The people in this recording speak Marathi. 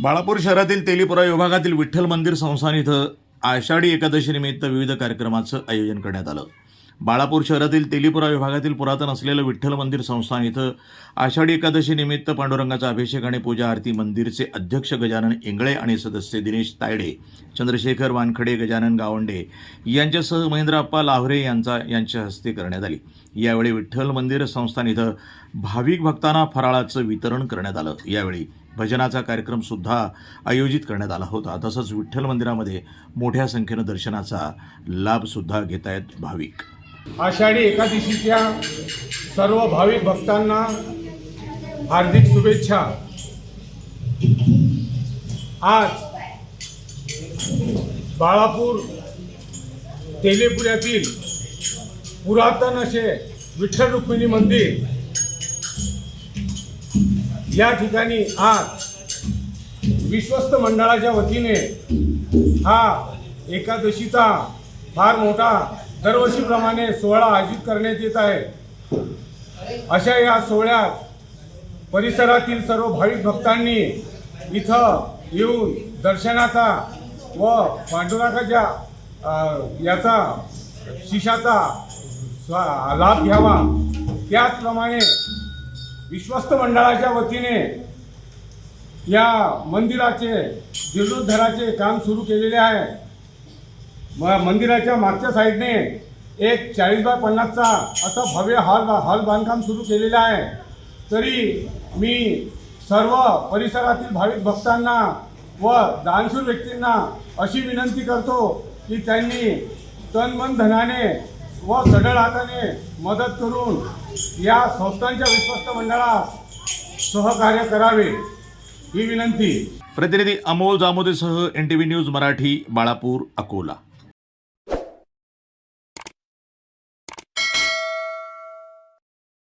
बाळापूर शहरातील तेलीपुरा विभागातील विठ्ठल मंदिर संस्थान इथं आषाढी एकादशीनिमित्त विविध कार्यक्रमाचं आयोजन करण्यात आलं. बाळापूर शहरातील तेलीपुरा विभागातील पुरातन असलेलं विठ्ठल मंदिर संस्थान इथं आषाढी एकादशीनिमित्त पांडुरंगाचा अभिषेक आणि पूजा आरती मंदिरचे अध्यक्ष गजानन इंगळे आणि सदस्य दिनेश तायडे चंद्रशेखर वानखडे गजानन गावंडे यांच्यासह महेंद्रप्पा लावरे यांचा यांच्या हस्ते करण्यात आली. यावेळी विठ्ठल मंदिर संस्थान इथं भाविक भक्तांना फराळाचं वितरण करण्यात आलं. यावेळी भजनाचा कार्यक्रम सुद्धा आयोजित करण्यात आला होता. तसंच विठ्ठल मंदिरामध्ये मोठ्या संख्येनं दर्शनाचा लाभसुद्धा घेत आहेत भाविक. आषाढी एकादशीच्या सर्व भाविक भक्तांना हार्दिक शुभेच्छा. आज बाळापूर तेलेपुऱ्यातील पुरातन असे विठ्ठल रुक्मिणी मंदिर या ठिकाणी आज विश्वस्त मंडळाच्या वतीने हा एकादशीचा फार मोठा दरवर्षीप्रमाणे सोहळा आयोजित करण्यात येत आहे. अशा या सोहळ्यात परिसरातील सर्व भाविक भक्तांनी इथं येऊन दर्शनाचा व पांडुरंगाच्या याचा शिशाचा स्वा- लाभ घ्यावा. त्याचप्रमाणे विश्वस्त मंडळाच्या वतीने या मंदिराचे जीर्णोद्धाराचे काम सुरू केलेले आहे. म मंदिराच्या मागच्या साईडने एक चाळीस बाय पन्नासचा असा भव्य हॉल हॉल बांधकाम सुरू केलेलं आहे. तरी मी सर्व परिसरातील भाविक भक्तांना व दानशूर व्यक्तींना अशी विनंती करतो की त्यांनी तन मन धनाने व सढळ हाताने मदत करून या संस्थांच्या विश्वस्त मंडळास सहकार्य करावे ही विनंती. प्रतिनिधी Amol जामोदेसह N T V news Marathi Balapur Akola.